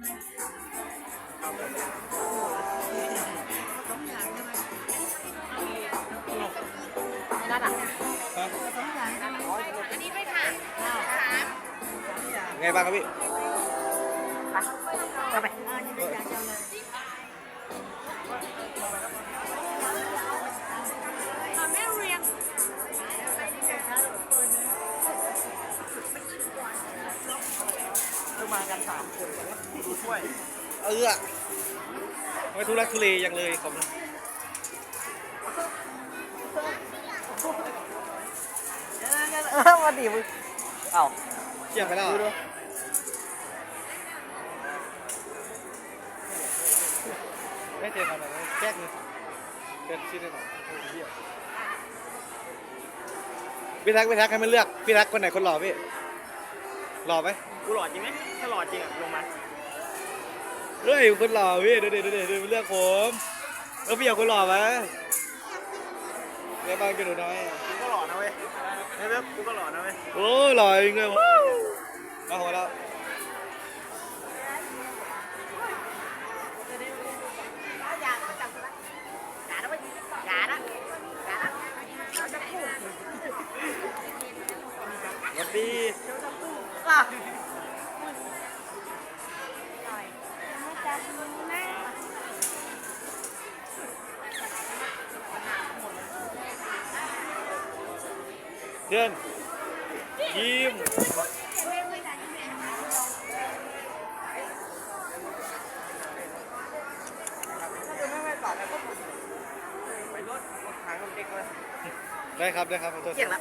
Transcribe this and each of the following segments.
นั่นอะฮะอันนี้ไม่ค่ะสาม ไงบ้างครับพี่ มากันสามคนดูช่วย เออไม่ทุรักทุเลยังเลยขอบคุณมาดิมึงเอ้าเชี่ยงไปแล้วเหรอไม่เจอทำอะไรแก๊กเลยเป็นชิ้หน่อพี่ทักพี่ทักให้มันเลือกพี่ทักคนไหนคนหล่อพี่หล่อไหม กูหล่อจริงไหมถ้าหล่อจริงอะลงมาเฮ้ยคนหล่อพี่ดูดิดูดิดูดิเลือกผมเออพี่อยากคนหล่อไหมเนี่ยบ้างกันหนูน้อยกูก็หล่อนะเว้ยเฮ้ยเว็บกูก็หล่อนะเว้ยโอ้หล่อจริงเลยว้าวมาหัวเราะ เดินยิ้มไม่ไม่ต่อแล้วก็ไปรถขายของเด็กเลยได้ครับ ได้ครับขอโทษเกี่ยงละ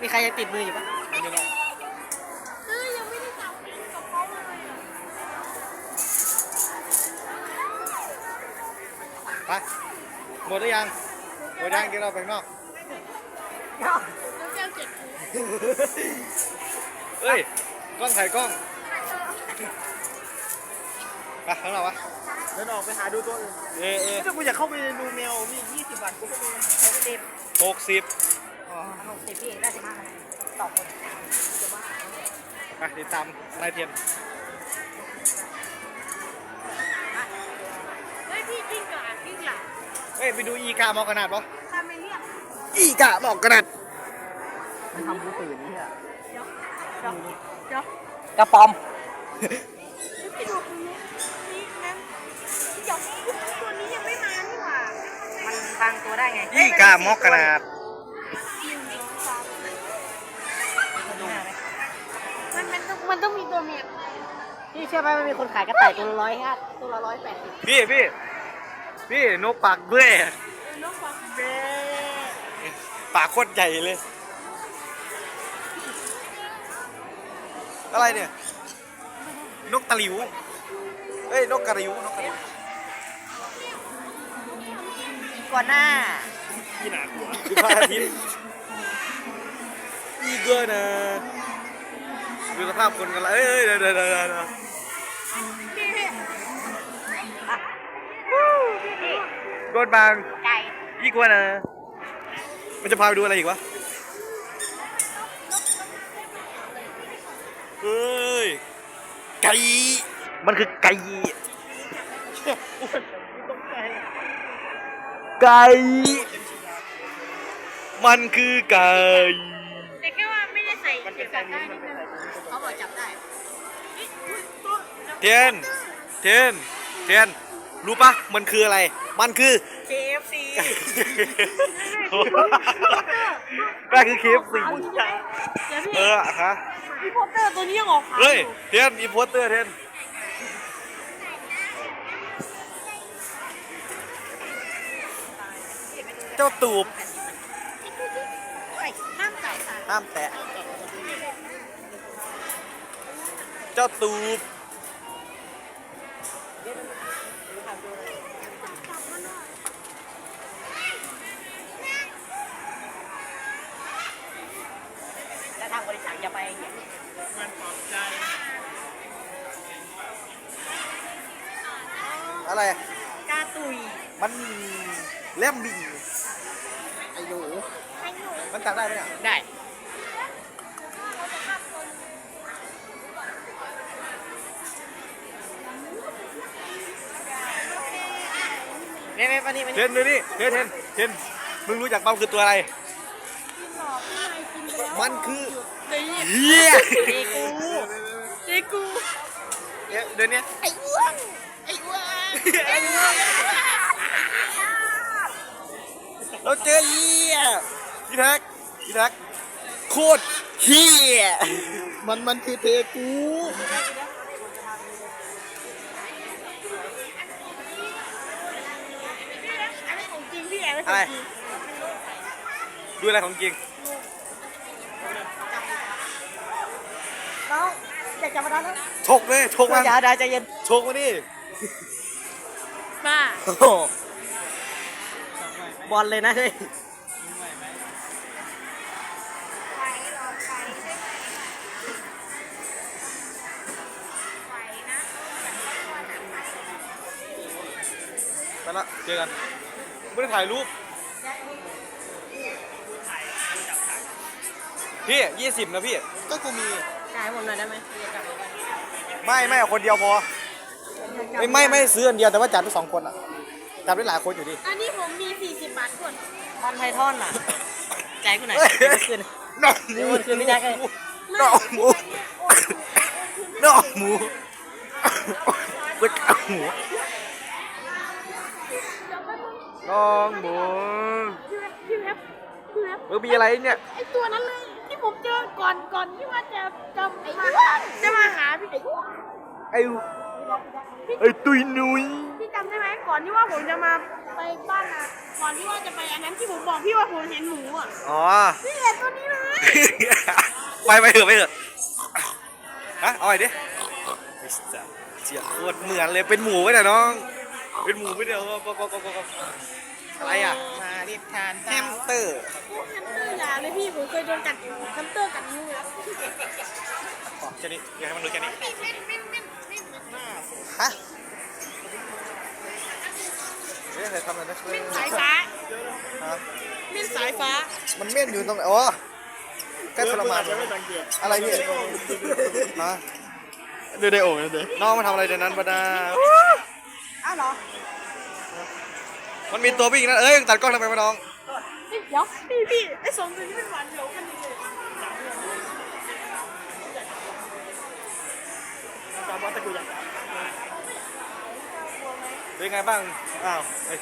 มีใครยังติดมืออยู่ปะไม่เป็นไร ไป หมดหรือยัง หมดยังเดี๋ยวเราไปข้างนอกแล้วเจ้าเจ็ดเอ้ย กล้องถ่ายกล้องไปข้างนอกวะเดินออกไปหาดูตัวอื่นเออเออถ้ากูอยากเข้าไปดูแมวมี 20 บาทกูก็มีเขาไปเด็ดหกสิบอ๋อหกสิบพี่ได้สิบห้าคะแนนต่อคนไปติดตามนายเทียน เอ้ยไปดูอีกาหมอกขนาดปะทำไมเรียกอีกาหมอกขนาดมันทำกูตื่นนี่อะเดี๋ยวเดี๋ยวเดี๋ยวกระป๋อมพี่ดูคนนี้นี่นั้นเดี๋ยวตัวนี้ยังไม่มานี่หว่ามันบางตัวได้ไงอีกาหมอกขนาดมันมันต้องมันต้องมีตัวเมียพี่เชื่อไหมมันมีคนขายกระต่ายตัวละร้อยห้าตัวละร้อยแปดสิบพี่พี่ พี่นกปากเบ้ยนกฟักเบปากโคตรใหญ่เลย อะไรเนี่ย นกตะหลิว เอ้ยนกกระหลิวนกกระหลิวก่อนหน้าพี่หนากลัวคือพระอาทิตย์อีเกอร์นะดูสภาพคนกันละเอ้ยเดี๋ยวเดี๋ยวเดี๋ยว เดี๋ยวพี่พี่โดนบาง ไก่อีกว่านะ มันจะพาไปดูอะไรอีกวะ เฮ้ย ไก่ มันคือไก่ ไก่ มันคือไก่ แต่แค่ว่าไม่ได้ใส่เก็บจับได้นิดนึงเขาบอกจับได้ เทียน เทียน เทียน รู้ปะมันคืออะไร มันคือ KFC นั่นคือเคฟซีเดี๋ยวพี่เอออะคะพี่โพสเตอร์ตัวนี้ยังออกขายเฮ้ยอยู่เทียนอีโพสเตอร์เทียนเจ้าตูบเฮ้ยห้ามไก่ค่ะห้ามแตะ เจ้าตูบ บริจาคอย่าไปเงี้ยมันปลอบใจอะไร กาตุยมันเล่มบีไอ้หนูมันจับได้ไหมเนี่ยได้เนเนมานี่มานี่เนดูนี่เทนเทนเทนมึงรู้จักเป้าคือตัวอะไร มันคือ เฮียเด็กกูเด็กกูเนี่ยเดี๋ยวนี้ไอ้อ้วนไอ้อ้วนไอ้อ้วนเราเจอเฮียพี่แท็กพี่แท็กโคตรเฮียมันมันคือเทกูอันนี้ของจริงพี่แอนไม่ขอะองไรจริงดูอะไรของจริง น้องอยากจะมาดันแล้วชกเลยชกมันอย่าได้ใจเย็นชกมาดิบ้าโอ้โหบอลเลยนะเฮ้ยไฟรอไฟได้ไหมไฟนะไปละเจอกันไม่ได้ถ่ายรูปพี่ยี่สิบนะพี่ก็กูมีจ่ายผมหน่อยได้ไหมไม่ไม่เอาคนเดียวพอ ไม่ไม่ไม่ซื้ออันเดียวแต่ว่าจัดไปสองคนอะจัดไปหลายคนอยู่ดิ อันนี้ผมมี 40 บาทคนทอนไททอนอะจ่ายกูหน่อยเดี๋ยวคืนน้องหมูเดี๋ยวมันคืนไม่ได้ไงน้องหมูน้องหมูก๋วยเตี๋ยวหมูน้องหมูพี่แป๊บพี่แป๊บพี่แป๊บเออมีอะไรเนี่ย ไอตัวนั้นเลยที่ ผมเจอก่อนก่อนที่ว่าจะจะมาจะมาหาพี่ไอ้อ้วนไอ้ไอ้ตุยนุยพี่จำได้ไหมก่อนที่ว่าผมจะมาไปบ้านอะก่อนที่ว่าจะไปอันนั้นที่ผมบอกพี่ว่าผมเห็นหมูอะอ๋อพี่เห็นตัวนี้เลยไปไปเถอะไปเถอะฮะเอาไอ้ดิไอ้สัสเจียโคตรเหมือนเลยเป็นหมูไปแต่น้อง เป็นหมูไปเดี๋ยวก็ก็ก็ก็อะไรอะมา รีบทานแฮมสเตอร์ แฮมสเตอร์ยาเลยพี่ผมเคยโดนกัดแฮมสเตอร์กัดนิ้วแล้วอ๋อแค่นี้อยากให้มันดูแค่นี้เม่นเม่นเม่นเม่นเม่นฮะเฮ้ยใครทำอะไรนะเม่นสายฟ้าฮะเม่นสายฟ้ามันเม่นอยู่ตรงไหนอ๋อใกล้ทรมานอะไรพี่ฮะเดี๋ยวได้โอ้ยเดี๋ยวน้องมาทำอะไรในนั้นปะนาอ้าวเหรอ มันมีตัววิ่งนั่นเอ้ยตัดกล้องทำไมวะน้องเดี๋ยวพี่พี่ไอ้สองตัวนี้เป็นหวานเดียวกันเลยจำว่าตะกูอยเป็นไงบ้าง อ้าวเอ้ย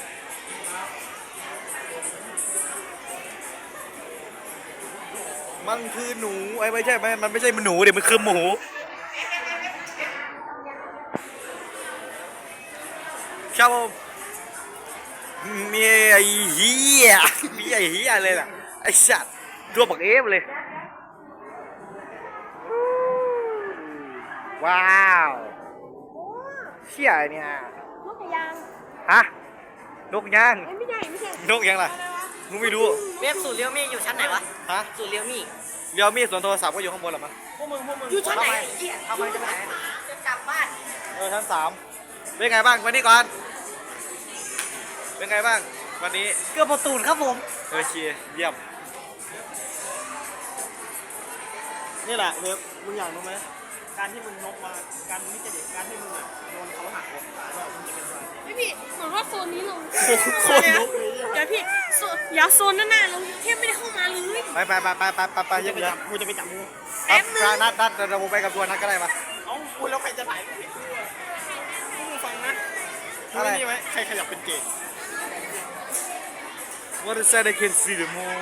มันคือหนูไอ้ไม่ใช่ไม่มันไม่ใช่หนูเดี๋ยวมันคือหมูครับผม มีไอ้เหี้ยมีไอ้เหี้ยเลยล่ะไอ้สัตว์ตัวบักเอฟเลย ว้าวเชี่ยเนี่ย นกกระยางฮะ นกย่าง เอ้ยไม่ใช่ไม่ใช่นกยังล่ะอะไรวะมึงไม่รู้ เว็บสูตรเลี้ยวมี่อยู่ชั้นไหนวะฮะ สูตรเลี้ยวมี่เรียวมีดส่วนโทรศัพท์ก็อยู่ข้างบนแหละมั้ง พวกมึงพวกมึงอยู่ชั้นไหนเอาไปจะไหน จะกลับบ้าน เออชั้นสามเป็นไงบ้างวันนี้ก่อน เป็นไงบ้าง วันนี้เกือบประตูนครับผมเออเชียร์เยี่ยมนี่แหละเว็บมึงอยากรู้ไหมการที่มึงนกมาการนี่จะเด็กการที่มึงอะโดนเขาหักอกว่ามึงจะเป็นอะไรไม่พี่เหมือนว่าโซนนี้ลงโคตรนกเลยเดี๋ยวพี่โซนอย่าโซนนั่นน่ะเราแทบไม่ได้เข้ามาเลยไปไปไปไปไปไปไปกูเยจะอะไปเยอะจับกูจะไปจับงูนัดนัดนัดนัดเราไปกับตัวนัดก็ได้ปะเอ้ากูแล้วใครจะถ่ายกูให้กูอะพวกมึงฟังนะรู้นี่ไหมใครขยับเป็นเกย์ ว่าจะ say I can see the moon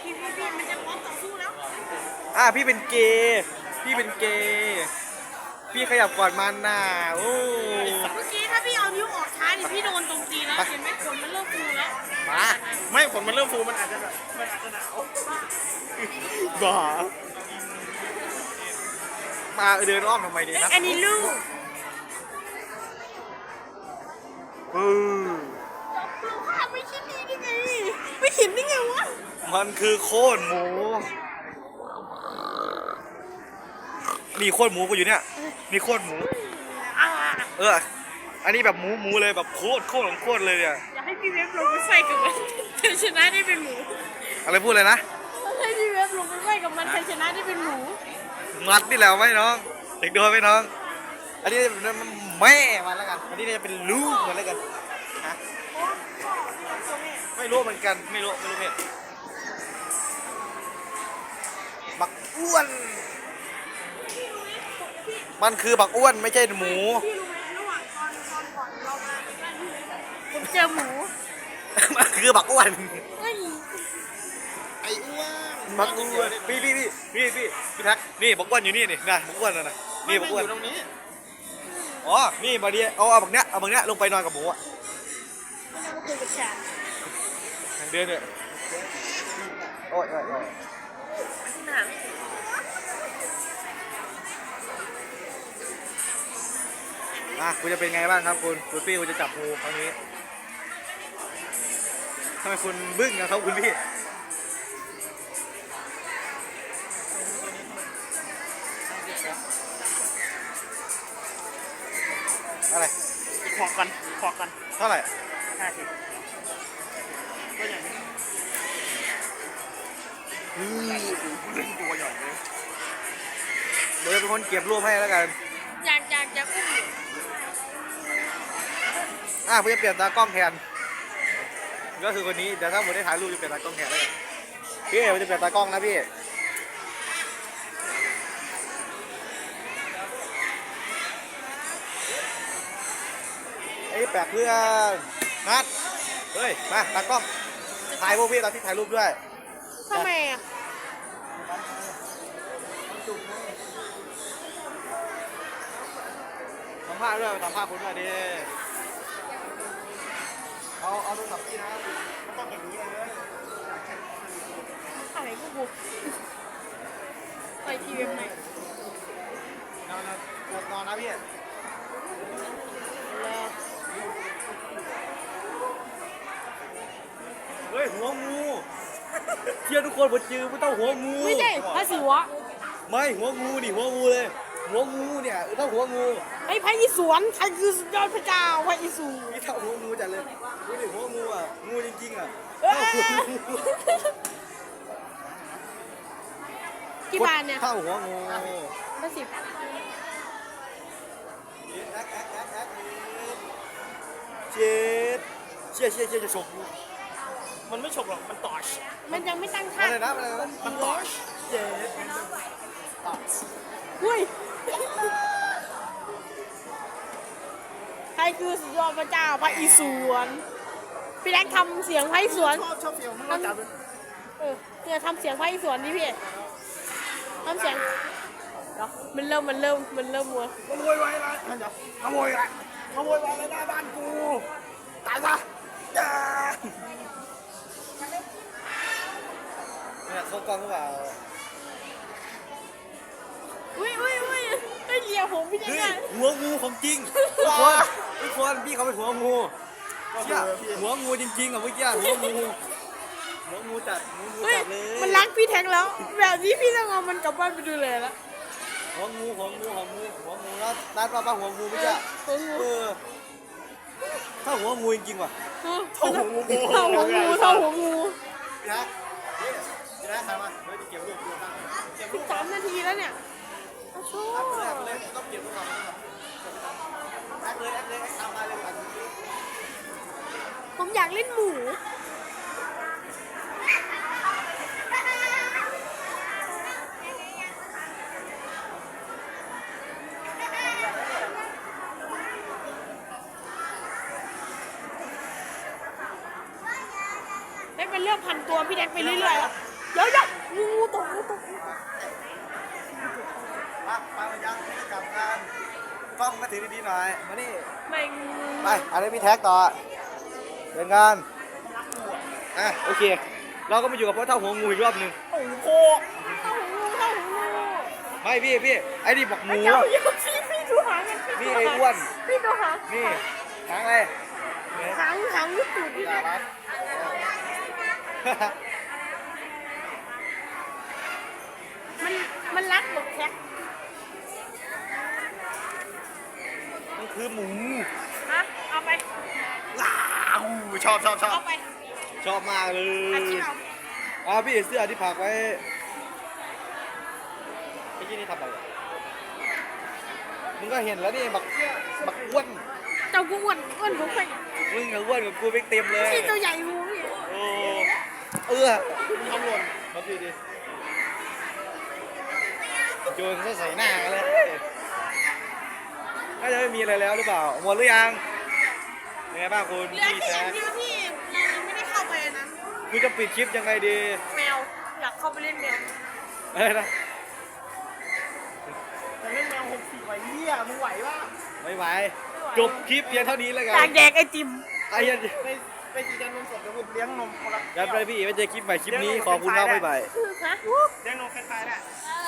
พี่พี่พี่มันจะพร้อมต่อสู้แล้วอะพี่เป็นเกย์พี่เป็นเกย์พี่ขยับก่อนมันน่ะโอ้เมื่อกี้ถ้าพี่เอานิ้วออกช้าดิพี่โดนตรงตีแล้วเห็นไหมขนมันเริ่มฟูแล้วมาไม่ขนมันเริ่มฟูมันอาจจะแบบมันอาจจะหนาวบ้ามาเดินอ้อมทำไมเนี่ยนะอันนี้ลูกอื เห็นได้ไงวะ มันคือโคตรหมูมีโคตรหมูกูอยู่เนี่ยมีโคตรหมูอ่าเออ อันนี้แบบหมูหมูเลยแบบโคตรโคตรของโคตรเลยเนี่ย อยากให้พี่เว็บลงไปไฟกับมันใครชนะได้เป็นหมูอะไรพูดเลยนะ ให้พี่เว็บลงไปไฟกับมันใครชนะได้เป็นหมูมัดนี่แหละไหมน้อง เด็กโดนไหมน้อง อันนี้มันแม่มันแล้วกัน อันนี้จะเป็นลูกมันแล้วกันฮะ ไม่รู้เหมือนกัน ไม่รู้ ไม่รู้เพศบักอ้วนพี่รู้ไหมพี่มันคือบักอ้วนไม่ใช่หมู พี่รู้ไหมระหว่างตอนตอนก่อนเรามาบ้านพี่ผมเจอหมูมันคือบักอ้วนเฮ้ยไอ้อ้วนบักอ้วน พี่พี่พี่พี่พี่พี่ทัก นี่บักอ้วนอยู่นี่นี่นะบักอ้วนนะนะนี่บักอ้วน อยู่ตรงนี้ อ๋อ นี่มาดีเอาเอาบักเนี้ยเอาบักเนี้ยลงไปนอนกับหมูอะ มันจะมาคุยกับฉันทาง เดินเนี่ยโอ้ยโอ้ยโอ้ยหนังอะคุณจะเป็นไงบ้างครับคุณคุณพี่คุณจะจับงูครั้งนี้ทำไมคุณบึ้งนะครับคุณพี่อะไรขอกกันขอกกันเท่าไหร่ห้าสิบ ตัวใหญ่เลยเดี๋ยวจะเป็นคนเก็บรูปให้แล้วกัน อยากอยากอยากอุ้มอยู่อะผมจะเปลี่ยนตากล้องแทน ก็คือคนนี้เดี๋ยวถ้าผมได้ถ่ายรูปจะเปลี่ยนตากล้องแทนแล้วกันพี่ผมจะเปลี่ยนตากล้องนะพี่ไอ้แปลกเพื่อนนัดเฮ้ยมาตากล้องถ่ายพวกพี่ตอนที่ถ่ายรูปด้วยทำไมอะ สัม ภาษณ์ด้วยสัมภาษณ์คุณด้วยดิเอาเอาโทรศัพท์พี่นะไม่ต้องอย่างนี้เลยอะไรกูบุกไปทีเว็บไหนนอนนอนนอนนะพี่แล้วเฮ้ยหัวงูเชื่อทุกคนผมจือไม่ต้องหัวงูไม่ใช่พระศิวะไม่หัวงูนี่หัวงูเลย หัวงูเนี่ยต้องหัวงู ไอ้พระอิศวรใครคือสุดยอดพระเจ้าพระอิศวร นี่เท่าหัวงูจัดเลยดูดิหัวงูอะ งูจริงๆอะเอ้ยเท่าหัวงูกี่บาทเนี่ยเท่าหัวงูพระสิบเจ็ดเชี่ยเชี่ยเชี่ยจะฉกงูมันไม่ฉกหรอก มันต่อชมันยังไม่ตั้งอะท่าไรนะอะไรนะมันต่อชเจ็ด เฮ้ย ครคือสุดยอดพระเจ้าพระอิศวรพี่แดกทำเสียงพระอิศวรชอบชอบเสียงมันจับเลยเออเนี่ยทำเสียงพระอิศวรดิพี่ทำเสียงเดี๋ยวมันเริ่มมันเริ่มมันเริ่มมัวขโมยไว้ละมันจะขโมยละขโมยไว้ในหน้าบ้านกูตายซะเนี่ยเขากล้องหรือเปล่าอุ้ยอุ้ยอุ้ยไอเหลียผมพี่แดกหัวงูของจริง คนทุกคนพี่เขาเป็นหัวงูเชี่ยหัวงูจริงๆอะเมื่อกี้หัวงูหัวงูจัดหัวงูเฮ้ย จัดเลยมันรักพี่แท็กแล้ว แบบนี้พี่ต้องเอามันกลับบ้านไปดูแลแล้วหัวงูหัวงูหัวงูหัวงูแล้วร้านป้าป้าหัวงูไม่ใช่หัวงูเออถ้าหัวงูจริงๆว่ะเท่าหัวงูเท่าหัวงูเท่าหัวงูพี่นะนี่พี่นะถามมาเฮ้ยจะเก็บรูปดูตั้งเก็บรูสิปบสามนาทีแล้วเนี่ยเอาโชอัพว์เลยอัพเลยต้องเก็บรูปก่อนแอคเลยแอคเลยแอคตามมาเลยก่อน ผมอยากเล่นหมูได้เป็นเรื่องพันตัวพี่แดกไปเรื่อยๆแล้วเดี๋ยวเดี๋ยวงูตกงูตกกมาไปมายังกลับกันกล้องมาถือดีๆหน่อย มานี่ไม่งู ไปอันนี้มีแท็กต่อ เดินงานอะโอเค เราก็มาอยู่กับพ่อเท่าหัวงูอีกรอบหนึ่งโอ้โหเท่าหัวงูเท่าหัวงูไม่พี่พี่ไอ้นี่บอกหมูเจ้าเดี๋ยวพี่พี่ดูหางกันนี่ไอ้อ้วน พี่ดูหางนี่ทางอะไรเนี่ยหางหางลูกตูดพี่แดน่ากรักมันมันรักหมดแท็กมันคือหมูฮะเอาไป ว้าวชอบชอบชอบเอาไปชอบมากเลยอาชีพเอาอ่าพี่เสื้อที่ผักไว้ไอ้ที่นี่ทำอะไรมึงก็เห็นแล้วนี่บักบักอ้วนเจ้ากูอ้วนอ้วนผมไปมึงกับอ้วนกับกูเป็นเต็มเลย ที่ตัวใหญ่กูพี่โอ้เออมึงทำหล่นมาพี่ดิโจนใส่หน้ากันเลยน่าจะไม่มีอะไรแล้วหรือเปล่าหมดหรือยัง ยังไงบ้างคุณเหลือพี่แค่อแจ๊ย่างคเดียวที่เรายังไม่ได้เข้าไปอันนั้น คุณจะปิดคลิปยังไงดีแมวอยากเข้าไปเล่นแมวอะไรนะแต่เล่นแมวหกสี่ไหวเหี้ยมึงไหวปะไม่ไหวจบคลิปเพียงเท่านี้แล้วกัอยานกแดกไอติม ไอ้ยันไปไปจีนนมสดเดี๋ยวกูเลี้ยงนมคนละยันไปพี่ไว้เจอคลิปใหม่คลิปนี้ขอบคุณครับบ๊ายบาย ฮะ เลี้ยงนมคล้ายๆแหละ เออ